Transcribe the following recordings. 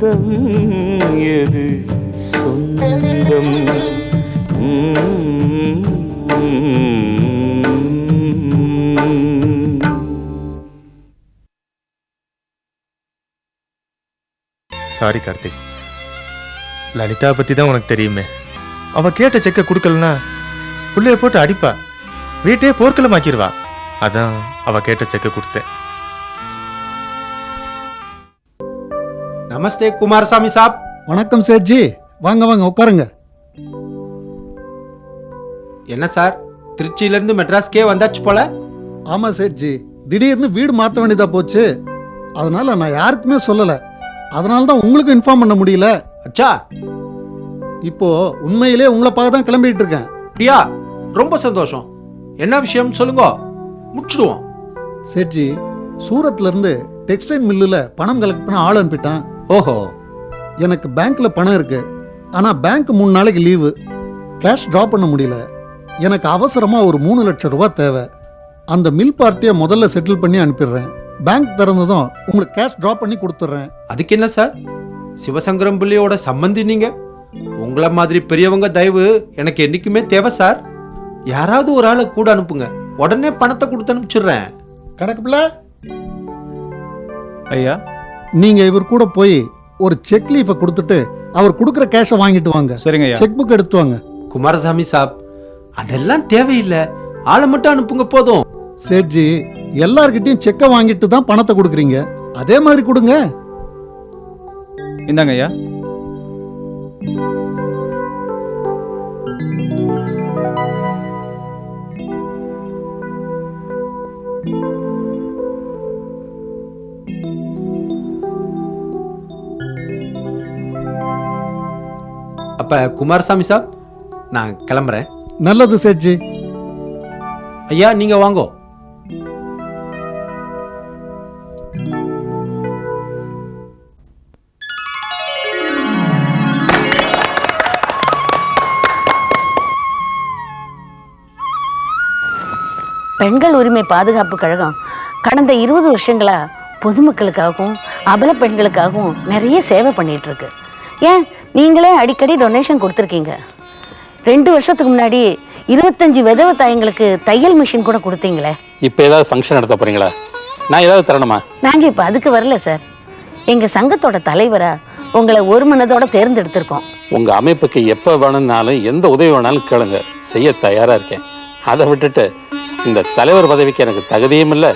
சொந்தம் எது? சொந்தம். சாரி கார்த்திக் லலிதா பத்தி தான் உனக்கு தெரியுமே. அவ கேட்ட செக்க கொடுக்கலனா புள்ளைய போட்டு அடிப்பா. வீட்டையே போர்க்களமாக்கிடுவா அதான் அவ கேட்ட செக்க கொடுத்தேன். நமஸ்தே குமாரசாமி சாப். வணக்கம் சேட்ஜி வாங்க வாங்க உட்காருங்க. என்ன சார்? திருச்சியில இருந்து மெட்ராஸ்க்கே வந்தாச்சு போல. ஆமா சேட்ஜி திடீர்னு வீடு மாற்ற வேண்டியதா போச்சு. அதனால நான் யாருக்குமே சொல்லல. அதனால தான் உங்களுக்கு இன்ஃபார்ம் பண்ண முடியல. அச்சா. இப்போ உண்மையிலே உங்களை பார்க்க தான் கிளம்பிட்டு இருக்கேன். அப்படியா ரொம்ப சந்தோஷம். என்ன விஷயம் சொல்லுங்க. முடிச்சிடுவோம். சேட்ஜி சூரத்ல இருந்து டெக்ஸ்டைல் மில்லுல பணம் கலெக்ட் பண்ண ஆள் அனுப்பிட்டான். ஓஹோ எனக்கு பேங்க்ல பணம் இருக்கு. ஆனா பேங்க் மூணு நாளைக்கு லீவு கேஷ் ட்ரா பண்ண முடியல. எனக்கு அவசரமா ஒரு மூணு லட்சம் ரூபாய் தேவை. அந்த மில் பார்ட்டியை முதல்ல செட்டில் பண்ணி அனுப்பிடுறேன். பேங்க் திறந்ததும் உங்களுக்கு கேஷ் ட்ரா பண்ணி கொடுத்துட்றேன். அதுக்கு என்ன சார் சிவசங்கரம் பிள்ளையோட சம்பந்தி நீங்க? உங்களை மாதிரி பெரியவங்க தயவு எனக்கு என்னைக்குமே தேவை சார் யாராவது ஒரு ஆளை கூட அனுப்புங்க. உடனே பணத்தை கொடுத்து அனுப்பிச்சிடுறேன். கணக்குப்பிள்ள ஐயா நீங்க இவர் கூட போய் ஒரு செக் லீஃபை கொடுத்துட்டு அவர் கொடுக்குற கேஷை வாங்கிட்டு வாங்க. சரிங்க செக் புக் எடுத்து வாங்க. குமாரசாமி சாப் அதெல்லாம் தேவையில்லை. ஆளை மட்டும் அனுப்புங்க போதும். சேட்ஜி எல்லார்கிட்டயும் செக்கை வாங்கிட்டு தான் பணத்தை கொடுக்குறீங்க. அதே மாதிரி கொடுங்க. இந்தாங்க ஐயா அப்ப குமாரசாமி சாப் நான் கிளம்புறேன். நல்லது சேட்ஜி. ஐயா நீங்க வாங்கோ. பெண்கள் உரிமை பாதுகாப்பு கழகம் கடந்த இருபது வருஷங்களா பொதுமக்களுக்காகவும் அபல பெண்களுக்காகவும் நிறைய சேவை பண்ணிட்டு இருக்கு. ஏன் நீங்களே அடிக்கடி டொனேஷன் கொடுத்துருக்கீங்க. ரெண்டு வருஷத்துக்கு முன்னாடி இருபத்தஞ்சு விதவை தாயங்களுக்கு தையல் மிஷின் கூட கொடுத்தீங்களே. இப்போ ஏதாவது ஃபங்க்ஷன் நடத்த போறீங்களா? நான் ஏதாவது தரணுமா? நாங்க இப்ப அதுக்கு வரல சார் எங்க சங்கத்தோட தலைவரா உங்களை ஒரு மனதோட தேர்ந்தெடுத்திருக்கோம். உங்க அமைப்புக்கு எப்போ வேணும்னாலும் எந்த உதவி வேணாலும் கேளுங்க. செய்ய தயாரா இருக்கேன். அதை விட்டுட்டு இந்த தலைவர் பதவிக்கு எனக்கு தகுதியும் இல்லை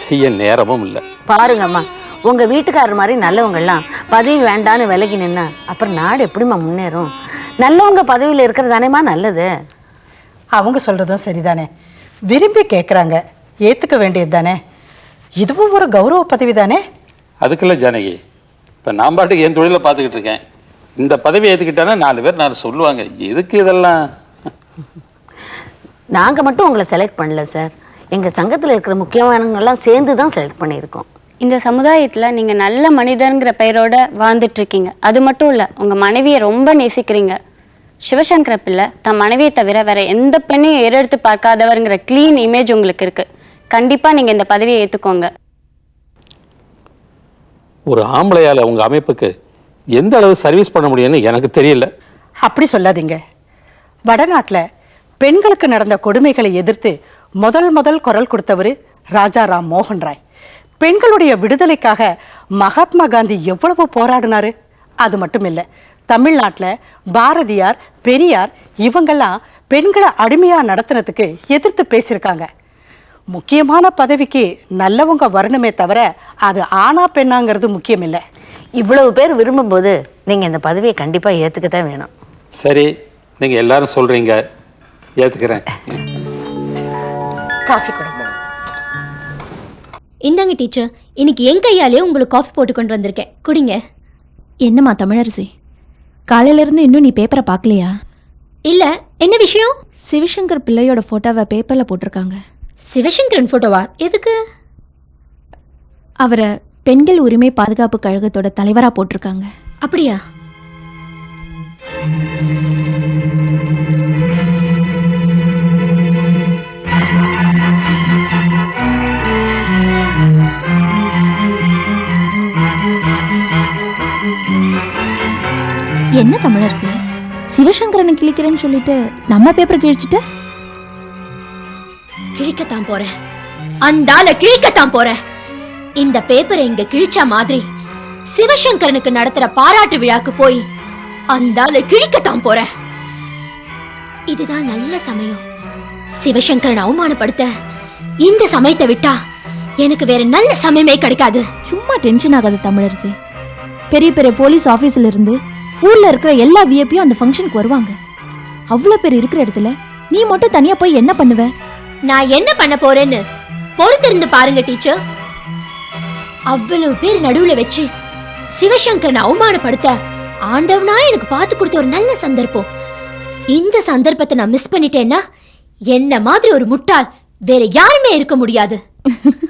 செய்ய நேரமும் இல்லை. பாருங்கம்மா. உங்க வீட்டுக்காரர் மாதிரி நல்லவங்கெல்லாம் பதவி வேண்டான்னு விலகி நின்னா அப்புறம் நாடு எப்படிம்மா முன்னேறும்? நல்லவங்க பதவியில் இருக்கிறதானேம்மா நல்லது? அவங்க சொல்றதும் சரிதானே. விரும்பி கேட்குறாங்க ஏத்துக்க வேண்டியது தானே. இதுவும் ஒரு கௌரவ பதவி தானே? அதுக்குள்ள ஜானகி இப்போ நான் பாட்டுக்கு என் தொழிலை பார்த்துக்கிட்டு இருக்கேன். இந்த பதவியை ஏற்றுக்கிட்டானா நாலு பேர் நாலு சொல்லுவாங்க. எதுக்கு இதெல்லாம்? நாங்க மட்டும் உங்களை செலக்ட் பண்ணல சார் எங்க சங்கத்துல இருக்கிற முக்கியமானவங்கெல்லாம் சேர்ந்து தான் செலக்ட் பண்ணியிருக்கோம். இந்த சமுதாயத்தில் நீங்கள் நல்ல மனிதங்கிற பெயரோட வாழ்ந்துட்டு இருக்கீங்க அது மட்டும் இல்லை உங்கள் மனைவியை ரொம்ப நேசிக்கிறீங்க. சிவசங்கர பிள்ளை தன் மனைவியை தவிர வேற எந்த பெண்ணையும் ஏறெடுத்து பார்க்காதவருங்கிற க்ளீன் இமேஜ் உங்களுக்கு இருக்கு. கண்டிப்பாக நீங்கள் இந்த பதவியை ஏற்றுக்கோங்க ஒரு ஆம்பளையால உங்க அமைப்புக்கு எந்த அளவு சர்வீஸ் பண்ண முடியும்னு எனக்கு தெரியல. அப்படி சொல்லாதீங்க. வடநாட்டில் பெண்களுக்கு நடந்த கொடுமைகளை எதிர்த்து முதல் முதல் குரல் கொடுத்தவர் ராஜா ராம் மோகன் ராய். பெண்களுடைய விடுதலைக்காக மகாத்மா காந்தி எவ்வளவு போராடினாரு? அது மட்டும் இல்லை தமிழ்நாட்டில் பாரதியார் பெரியார் இவங்கெல்லாம் பெண்களை அடிமையாக நடத்துனதுக்கு எதிர்த்து பேசியிருக்காங்க. முக்கியமான பதவிக்கு நல்லவங்க வரணுமே தவிர அது ஆணா பெண்ணாங்கிறது முக்கியம் இல்லை. இவ்வளவு பேர் விரும்பும்போது நீங்க இந்த பதவியை கண்டிப்பா ஏத்துக்க தான் வேணும். சரி நீங்க எல்லாரும் சொல்றீங்க ஏத்துக்கிறேன். இந்தாங்க டீச்சர் இன்னைக்கு என் கையாலே உங்களுக்கு காஃபி போட்டு கொண்டு வந்திருக்கேன். குடிங்க. என்னம்மா தமிழரசி? காலையில இருந்து இன்னும் நீ பேப்பரை பார்க்கலையா? இல்ல என்ன விஷயம்? சிவசங்கர் பிள்ளையோட போட்டோவை பேப்பர்ல போட்டிருக்காங்க. சிவசங்கரன் போட்டோவா எதுக்கு? அவரை பெண்கள் உரிமை பாதுகாப்பு கழகத்தோட தலைவரா போட்டிருக்காங்க. அப்படியா? என்ன தமிழரசி? சிவசங்கரனை கிழிக்கிறேன்னு சொல்லிட்டு நம்ம பேப்பர் கிழிச்சிட்ட கிழிக்கத்தான் போறேன். அந்த ஆளை கிழிக்கத்தான் போறேன். இந்த பேப்பரை இங்க கிழிச்ச மாதிரி சிவசங்கரனுக்கு நடத்துற பாராட்டு விழாக்கு போய் அந்த ஆளை கிழிக்கத்தான் போறேன். இதுதான் நல்ல சமயம். சிவசங்கரன் அவமானப்படுத்த இந்த சமயத்தை விட்டா எனக்கு வேற நல்ல சமயமே கிடைக்காது. சும்மா டென்ஷன் ஆகாத தமிழரசி. பெரிய பெரிய போலீஸ் ஆபீஸ்ல இருந்து ஊர்ல இருக்கிற எல்லா விஐபியும் அந்த ஃபங்க்ஷனுக்கு வருவாங்க. அவ்வளோ பேர் இருக்கிற இடத்துல நீ மட்டும் தனியா போய் என்ன பண்ணுவ? நான் என்ன பண்ண போறேன்னு பொறுத்திருந்து பாருங்க டீச்சர் அவ்வளவு பேர் நடுவுல வச்சு சிவசங்கரனை அவமானப்படுத்த ஆண்டவனா எனக்கு பார்த்து கொடுத்த ஒரு நல்ல சந்தர்ப்பம். இந்த சந்தர்ப்பத்தை நான் மிஸ் பண்ணிட்டேன்னா என்ன மாதிரி ஒரு முட்டாள் வேற யாருமே இருக்க முடியாது.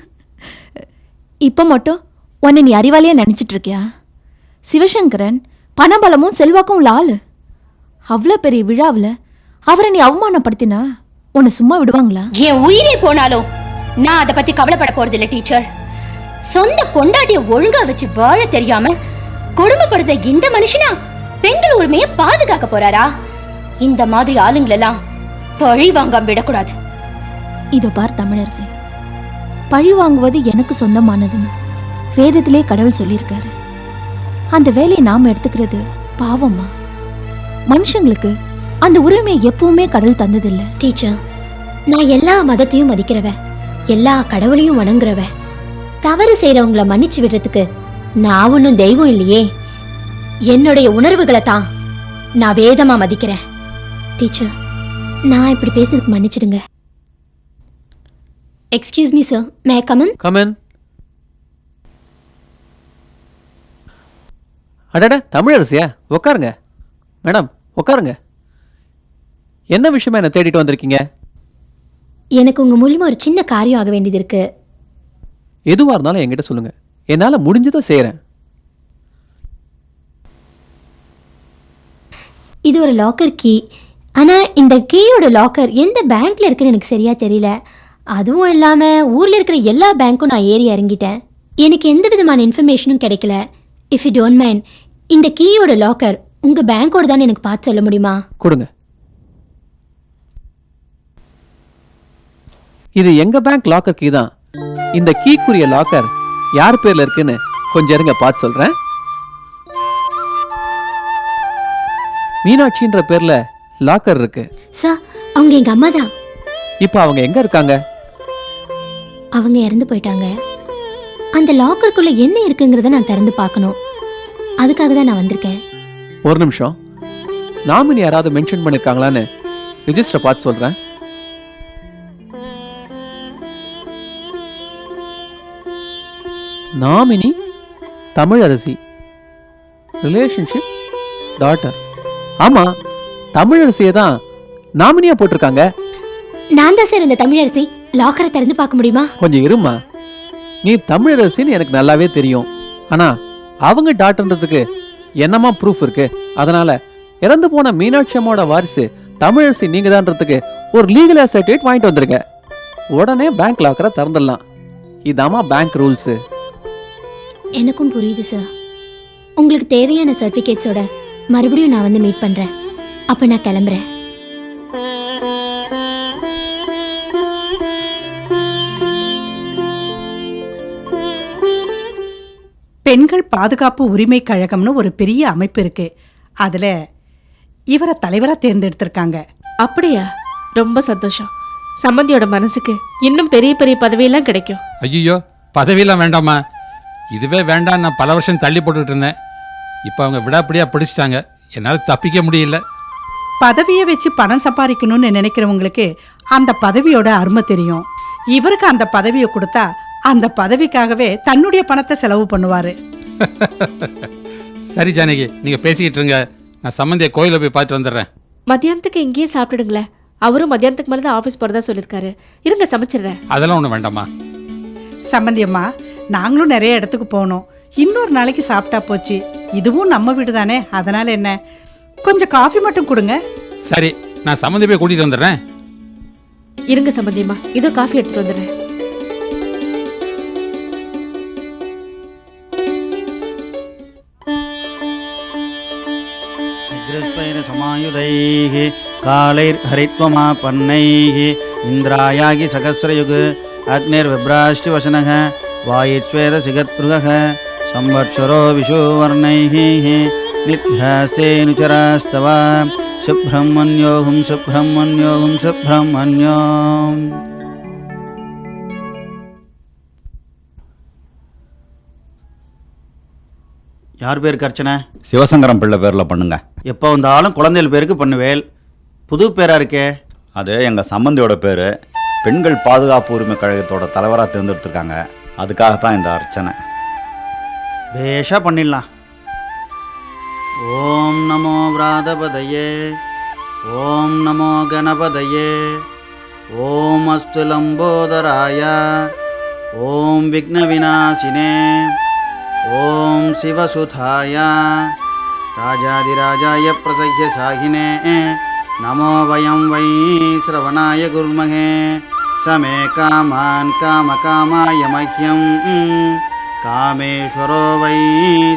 இப்போ மட்டும் உன்னை நீ அறிவாளியா நினைச்சிட்டு இருக்கியா? சிவசங்கரன் பணபலமும் செல்வாக்கும் உள்ள ஆளு. அவ்வளோ பெரிய விழாவில் அவரை நீ அவமானப்படுத்தினா உன்னை சும்மா விடுவாங்களா? என் உயிரே போனாலும் நான் அதை பத்தி கவலைப்பட போறது இல்ல டீச்சர். சொந்த பொண்டாட்டிய ஒழுங்கா வச்சு வாழ தெரியாம கொடுமைப்படுத்த இந்த மனுஷனா பெண்கள் உரிமையை பாதுகாக்க போறாரா? இந்த மாதிரி ஆளுங்களெல்லாம் பழி வாங்காம விடக்கூடாது. இதோ பார் தமிழரசி. பழி வாங்குவது எனக்கு சொந்தமானதுன்னு வேதத்திலே கடவுள் சொல்லியிருக்காரு. அந்த வேலையை நாம எடுத்துக்கிறது பாவமா மனுஷங்களுக்கு அந்த உரிமையை எப்பவுமே கடவுள் தந்ததில்ல. டீச்சர் நான் எல்லா மதத்தையும் மதிக்கிறவ எல்லா கடவுளையும் வணங்குறவ தவறு செய்றவங்கள மன்னிச்சு விடுறதுக்கு நான் ஒன்றும் தெய்வம் இல்லையே. என்னுடைய உணர்வுகளை தான் நான் வேதமா மதிக்கிறேன். டீச்சர் நான் இப்படி பேசுறதுக்கு மன்னிச்சிடுங்க. Excuse me sir may come in come in அடட தமிழரசியா? உட்காருங்க மேடம் உட்காருங்க என்ன விஷயமா என்ன தேடிட்டு வந்திருக்கீங்க? எனக்கு உங்க மூலியமா ஒரு சின்ன காரியம் ஆக வேண்டியது இருக்கு. எதுவா இருந்தாலும் என்கிட்ட சொல்லுங்க. என்னால முடிஞ்சதை செய்றேன். இது ஒரு லாக்கர் கீ ஆனா இந்த கீயோட லாக்கர் எந்த பேங்க்ல இருக்குன்னு எனக்கு சரியா தெரியல. அதுவும் இல்லாம ஊர்ல இருக்கிற எல்லா பேங்க்கும் நான் ஏறி இறங்கிட்டேன். எனக்கு எந்த விதமான இன்ஃபர்மேஷனும் கிடைக்கல. இஃப் யூ டோன்ட் மைண்ட் இந்த கீயோட லாக்கர் உங்க பேங்கோட தான் எனக்கு பார்த்து சொல்ல முடியுமா? கொடுங்க. இது எங்க பேங்க் லாக்கர் கீ தான். இந்த கீக்குரிய லாக்கர் யார் பேர்ல இருக்குன்னு கொஞ்சம் இருங்க பார்த்து சொல்றேன். மீனாட்சின்ற பேர்ல லாக்கர் இருக்கு. சார் அவங்க எங்க அம்மா தான். இப்போ அவங்க எங்க இருக்காங்க? அவங்க இறந்து போயிட்டாங்க. அந்த லாக்கருக்குள்ள என்ன இருக்குங்கிறத நான் திறந்து பார்க்கணும். அதுக்காக தான் நான் வந்திருக்கேன். ஒரு நிமிஷம். நாமினி யாராவது மென்ஷன் பண்ணிருக்காங்களான்னு ரிஜிஸ்டர் பார்த்து சொல்றேன். நாமினி தமிழரசி ரிலேஷன்ஷிப் டாட்டர் ஆமா தமிழரசியை தான் நாமினியா போட்டிருக்காங்க. நான் தான் சார் இந்த தமிழரசி லாக்கரை திறந்து பார்க்க முடியுமா? கொஞ்சம் இருமா நீ தமிழரசின்னு எனக்கு நல்லாவே தெரியும். ஆனா அவங்க டாக்டர்ன்றதுக்கு என்னமா ப்ரூஃப் இருக்கு? அதனால இறந்து போன மீனாட்சி அம்மாவோட வாரிசு தமிழரசி நீங்க தான்றதுக்கு ஒரு லீகல் சர்டிஃபிகேட் வாங்கிட்டு வந்துருங்க உடனே பேங்க் லாக்கரை திறந்துடலாம். இதாம்மா பேங்க் ரூல்ஸ் எனக்கும் புரியுது சார் உங்களுக்கு தேவையான சர்டிஃபிகேட்ஸோட மறுபடியும் நான் வந்து மீட் பண்றேன். அப்ப நான் கிளம்புறேன். பெண்கள் பாதுகாப்பு உரிமை கழகம்னு ஒரு பெரிய அமைப்பு இருக்கு. அதுல இவரை தலைவரா தேர்ந்தெடுத்திருக்காங்க. அப்படியா? ரொம்ப சந்தோஷம். சம்பந்தியோட மனசுக்கு இன்னும் பெரிய பெரிய பதவியெல்லாம் கிடைக்கும். ஐயோ பதவியெல்லாம் வேண்டாமா? இதுவே வேண்டாம் நான் பல வருஷம் தள்ளி போட்டுட்டு இருந்தேன். இப்போ அவங்க விடாப்பிடியாக பிடிச்சிட்டாங்க. என்னால் தப்பிக்க முடியல. பதவியை வச்சு பணம் சம்பாதிக்கணும்னு நினைக்கிறவங்களுக்கு அந்த பதவியோட அருமை தெரியும். இவருக்கு அந்த பதவியை கொடுத்தா அந்த பதவிக்காகவே தன்னுடைய பணத்தை செலவு பண்ணுவாரு. சரி ஜானகி நீங்கள் பேசிக்கிட்டு இருங்க. நான் சம்மந்திய கோயிலை போய் பார்த்துட்டு வந்துடுறேன். மத்தியானத்துக்கு இங்கேயே சாப்பிட்டுடுங்களேன். அவரும் மத்தியானத்துக்கு மேலே தான் ஆஃபீஸ் போகிறதா சொல்லியிருக்காரு. இருங்க சமைச்சிடுறேன். அதெல்லாம் ஒன்றும் வேண்டாமா சம்பந்தியம்மா நாங்களும் நிறைய இடத்துக்கு போனோம். இன்னொரு நாளைக்கு சாப்பிட்டா போச்சு. இதுவும் நம்ம வீடு தானே அதனால என்ன? கொஞ்சம் காஃபி மட்டும் கொடுங்க. சரி நான் சம்மந்தி போய் கூட்டிகிட்டு வந்துடுறேன். இருங்க சம்பந்தியம்மா இதோ காஃபி எடுத்துட்டு வந்துடுறேன். आयुधैः कालैर्हरित्वमापन्नैः इन्द्रायागि सहस्रयुग अग्निर्विभ्राष्टिवशनः वायुश्वेतसिगत्पृगः संवत्सरो विशुवर्णैः निध्यास्तेऽनुचरास्तव सुब्रह्मण्योऽहं सुब्रह्मण्योऽहं सुब्रह्मण्योम् யார் பேருக்கு அர்ச்சனை சிவசங்கரம் பிள்ளை பேரில் பண்ணுங்க. எப்போ வந்தாலும் குழந்தைகள் பேருக்கு பண்ணுவேல். புது பேரா இருக்கே? அது எங்கள் சம்மந்தியோட பேர். பெண்கள் பாதுகாப்பு உரிமை கழகத்தோட தலைவராக தேர்ந்தெடுத்திருக்காங்க. அதுக்காகத்தான் இந்த அர்ச்சனை. பேஷா பண்ணிடலாம். ஓம் நமோ விராதபதயே. ஓம் நமோ கணபதயே. ஓம் அஸ்து லம்போதராய ஓம் விக்ன விநாசினே ॐ शिवसुधाय राजाधिराजाय प्रसह्य साहिने नमो वयं वै श्रवणाय गुर्महे समे कामान् कामकामाय मह्यं कामेश्वरो वै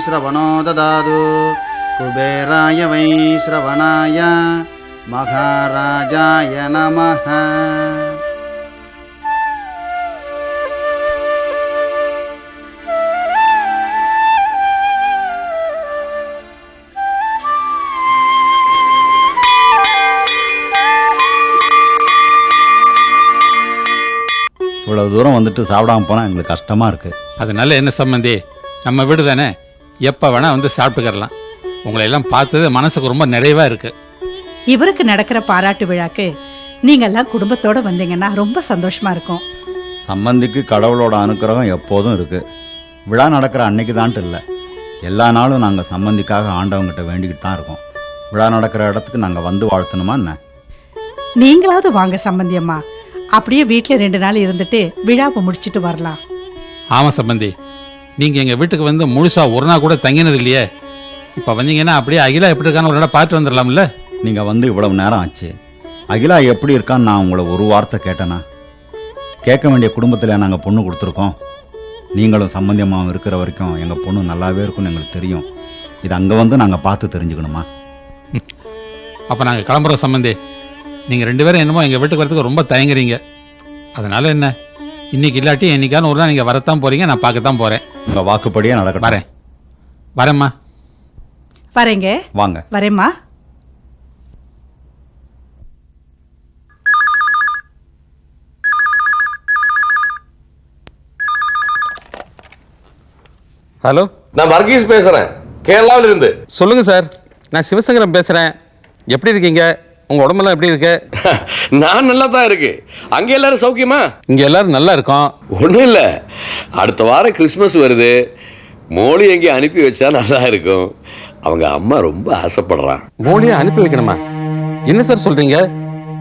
श्रवणो ददातु कुबेराय वै श्रवणाय महाराजाय नमः। தூரம் வந்துட்டு சாப்பிடாம போனால் எங்களுக்கு கஷ்டமாக இருக்குது அதனால என்ன சம்மந்தி நம்ம வீடு தானே? எப்போ வேணால் வந்து சாப்பிட்டுக்கறலாம். உங்களை எல்லாம் பார்த்தது மனசுக்கு ரொம்ப நிறைவாக இருக்குது இவருக்கு நடக்கிற பாராட்டு விழாக்கு நீங்கெல்லாம் குடும்பத்தோட வந்தீங்கன்னா ரொம்ப சந்தோஷமா இருக்கும். சம்பந்திக்கு கடவுளோட அனுக்கிரகம் எப்போதும் இருக்குது விழா நடக்கிற அன்னைக்கு தான்ட்டு இல்லை. எல்லா நாளும் நாங்கள் சம்பந்திக்காக ஆண்டவங்கிட்ட வேண்டிக்கிட்டு தான் இருக்கோம். விழா நடக்கிற இடத்துக்கு நாங்கள் வந்து வாழ்த்தணுமா என்ன? நீங்களாவது வாங்க சம்பந்தியம்மா. அப்படியே வீட்டில் ரெண்டு நாள் இருந்துட்டு விழாவை முடிச்சிட்டு வரலாம். ஆமாம் சம்பந்தி. நீங்கள் எங்கள் வீட்டுக்கு வந்து முழுசாக ஒரு நாள் கூட தங்கினது இல்லையே. இப்போ வந்தீங்கன்னா அப்படியே அகிலா எப்படி இருக்கான்னு ஒரு இடம் பார்த்து வந்துடலாம்ல. நீங்கள் வந்து இவ்வளவு நேரம் ஆச்சு. அகிலா எப்படி இருக்கான்னு நான் உங்களை ஒரு வார்த்தை கேட்டேனா? கேட்க வேண்டிய குடும்பத்தில் நாங்கள் பொண்ணு கொடுத்துருக்கோம். நீங்களும் சம்பந்தியமாகவும் இருக்கிற வரைக்கும் எங்கள் பொண்ணு நல்லாவே இருக்கும்னு எங்களுக்கு தெரியும். இது அங்கே வந்து நாங்கள் பார்த்து தெரிஞ்சுக்கணுமா? அப்போ நாங்கள் கிளம்புறோம் சம்பந்தி. நீங்கள் ரெண்டு பேரும் என்னமோ எங்கள் வீட்டுக்கு வரதுக்கு ரொம்ப தயங்குறீங்க. அதனால என்ன? இன்னைக்கு இல்லாட்டி என்னைக்கான ஒரு நாள் நீங்கள் வரத்தான் போகிறீங்க நான் பார்க்கத்தான் போகிறேன் உங்கள் வாக்குப்படியே நடக்கட்டும். வரேன். வரேம்மா. வரேங்க. வாங்க. வரேம்மா. ஹலோ. நான் வர்கீஸ் பேசுறேன். கேரளாவில் இருந்து சொல்லுங்க சார். நான் சிவசங்கரம் பேசுறேன். எப்படி இருக்கீங்க? உங்க உடம்பெல்லாம் எப்படி இருக்கு? நான் நல்லா தான் இருக்கு. அங்க எல்லாரும் சௌக்கியமா? இங்க எல்லாரும் நல்லா இருக்கோம் ஒன்றும் இல்லை. அடுத்த வாரம் கிறிஸ்மஸ் வருது. மோளி எங்கேயும் அனுப்பி வச்சா நல்லா இருக்கும். அவங்க அம்மா ரொம்ப ஆசைப்படுறான். மோலியை அனுப்பி வைக்கணுமா? என்ன சார் சொல்றீங்க?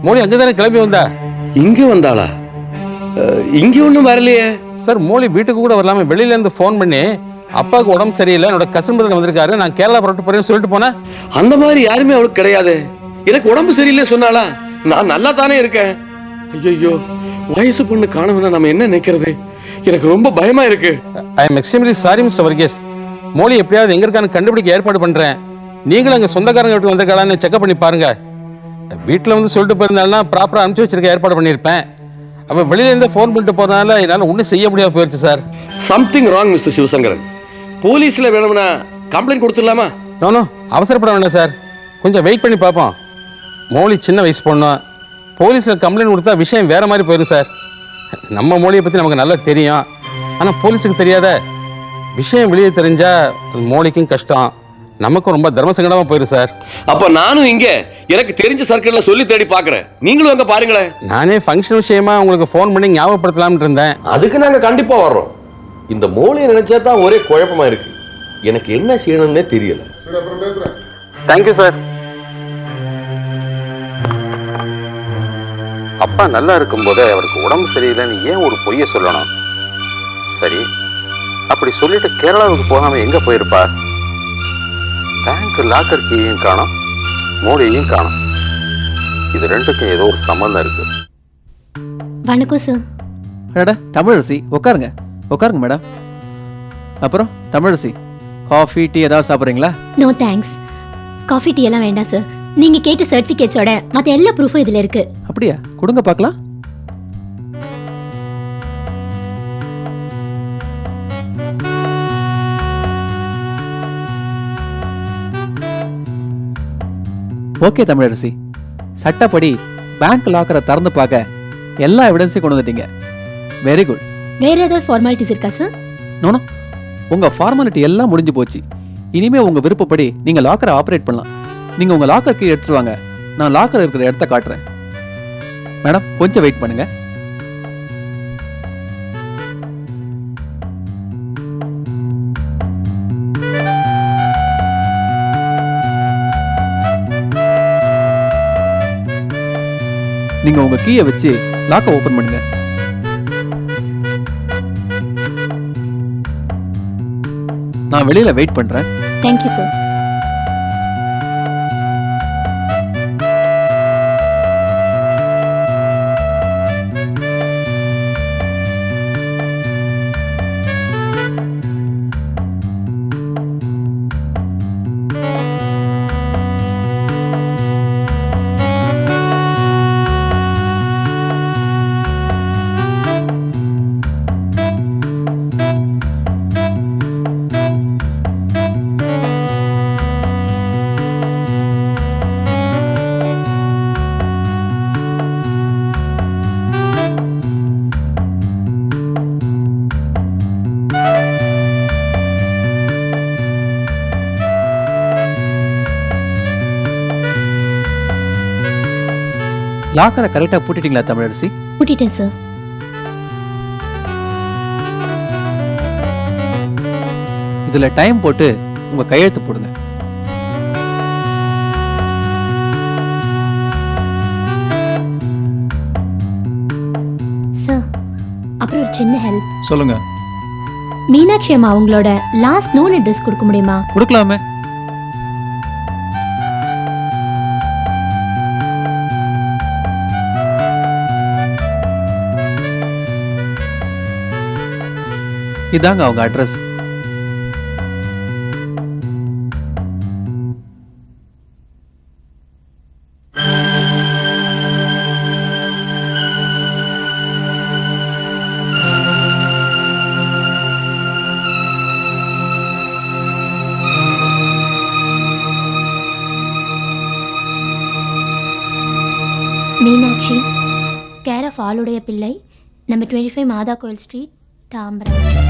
மோலி அங்கதானே கிளம்பி வந்தா? இங்க வந்தாளா? இங்க ஒன்றும் வரலையே. சார் மோலி வீட்டுக்கு கூட வரலாம. வெளியில இருந்து ஃபோன் பண்ணி அப்பாவுக்கு உடம்பு சரியில்லை. என்னோட கசன் வந்திருக்காரு. நான் கேரளா புறப்பட்டு போறேன்னு சொல்லிட்டு போனேன். அந்த மாதிரி யாருமே அவளுக்கு கிடையாது. எனக்கு உடம்பு சரியில்லை சொன்னாளா? நான் நல்லா தானே இருக்கேன். ஐயோ வயசு பொண்ணு காணவனா நம்ம என்ன நினைக்கிறது? எனக்கு ரொம்ப பயமா இருக்கு. I am extremely sorry mister Varghese Molly எப்படியாவது எங்க இருக்கான்னு கண்டுபிடிக்க ஏற்பாடு பண்றேன். நீங்களும் அங்க சொந்தக்காரங்க வீட்டுக்கு வந்திருக்காளான்னு செக்அப் பண்ணி பாருங்க. வீட்டில் வந்து சொல்லிட்டு போயிருந்தாலும் ப்ராப்பராக அனுப்பிச்சு வச்சிருக்க ஏற்பாடு பண்ணியிருப்பேன். அப்போ வெளியில இருந்து ஃபோன் பண்ணிட்டு போறதுனால என்னால் ஒன்றும் செய்ய முடியாம போயிடுச்சு sir something wrong mister Sivasankaran போலீஸ்ல வேணும்னா கம்ப்ளைண்ட் கொடுத்துடலாமா? நோ அவசரப்பட வேண்டாம் சார் கொஞ்சம் வெயிட் பண்ணி பார்ப்போம். மோலி சின்ன வயசு பொண்ணு. போலீஸில் கம்ப்ளைண்ட் கொடுத்தா விஷயம் வேற மாதிரி போயிடும் சார் நம்ம மோலியை பற்றி நமக்கு நல்லா தெரியும். ஆனால் போலீஸுக்கு தெரியாத விஷயம் வெளியே தெரிஞ்சா அது மோலிக்கும் கஷ்டம். நமக்கும் ரொம்ப தர்ம சங்கடமாக போயிடும் சார் அப்ப நானும் இங்க எனக்கு தெரிஞ்ச சர்க்கிள்ல சொல்லி தேடி பாக்குறேன் நீங்களும் அங்க பாருங்களேன். நானே ஃபங்க்ஷன் விஷயமா உங்களுக்கு ஃபோன் பண்ணி ஞாபகப்படுத்தலாம்னு இருந்தேன். அதுக்கு நாங்க கண்டிப்பா வர்றோம். இந்த மூளையை நினைச்சா தான் ஒரே குழப்பமா இருக்கு. எனக்கு என்ன செய்யணும்னே தெரியல. தேங்க்யூ சார் அப்பா நல்லா இருக்கும்போதே அவருக்கு உடம்பு சரியில்லைன்னு ஏன் ஒரு பொய்யை சொல்லணும்? சரி அப்படி சொல்லிட்டு கேரளாவுக்கு போகாம எங்க போயிருப்பா? பேங்க் லாக்கர் கீயையும் காணும் மூளையையும் காணும். இது ரெண்டுக்கும் ஏதோ ஒரு சம்பந்தம் இருக்கு. வணக்கம் சார் அடடா தமிழரசி உட்காருங்க. உட்காருங்க மேடம் அப்புறம் தமிழரசி காஃபி டீ ஏதாவது சாப்பிட்றீங்களா? நோ தேங்க்ஸ் காஃபி டீ எல்லாம் வேண்டாம் சார் நீங்க கேட்ட சர்டிபிகேட்ஸோட மத்த எல்லா ப்ரூஃபும் இதுல இருக்கு. அப்படியா? கொடுங்க பார்க்கலாம். ஓகே தமிழரசி. சட்டப்படி பேங்க் லாக்கரை திறந்து பார்க்க எல்லா எவிடன்ஸையும் கொண்டு வந்துட்டீங்க. வெரி குட் வேற ஏதாவது ஃபார்மாலிட்டிஸ் இருக்கா சார் நோனோ உங்க ஃபார்மாலிட்டி எல்லாம் முடிஞ்சு போச்சு. இனிமே உங்க விருப்பப்படி நீங்க லாக்கரை ஆபரேட் பண்ணலாம். நீங்க உங்க லாக்கர் கீழே எடுத்துட்டு வாங்க. நான் லாக்கர் இருக்கிற இடத்த காட்டுறேன். மேடம் கொஞ்சம் வெயிட் பண்ணுங்க. நீங்க உங்க கீயை வச்சு லாக்கை ஓபன் பண்ணுங்க. நான் வெளியில வெயிட் பண்றேன். தேங்க்யூ சார் லாக்கரை கரெக்டா பூட்டிட்டீங்களா தமிழரசி? கூட்டிட்டேன் சார் இதுல டைம் போட்டு உங்க கையெழுத்து போடுங்க. சார் அப்புறம் ஒரு சின்ன ஹெல்ப் சொல்லுங்க. மீனாட்சி அம்மா அவங்களோட லாஸ்ட் நோன் அட்ரஸ் கொடுக்க முடியுமா? கொடுக்கலாமே. இதாங்க அவங்க அட்ரஸ். மீனாட்சி கேர் ஆஃப் ஆளுடைய பிள்ளை நம்பர் டுவெண்ட்டி ஃபைவ் மாதா கோயில் ஸ்ட்ரீட் தாம்பரம்.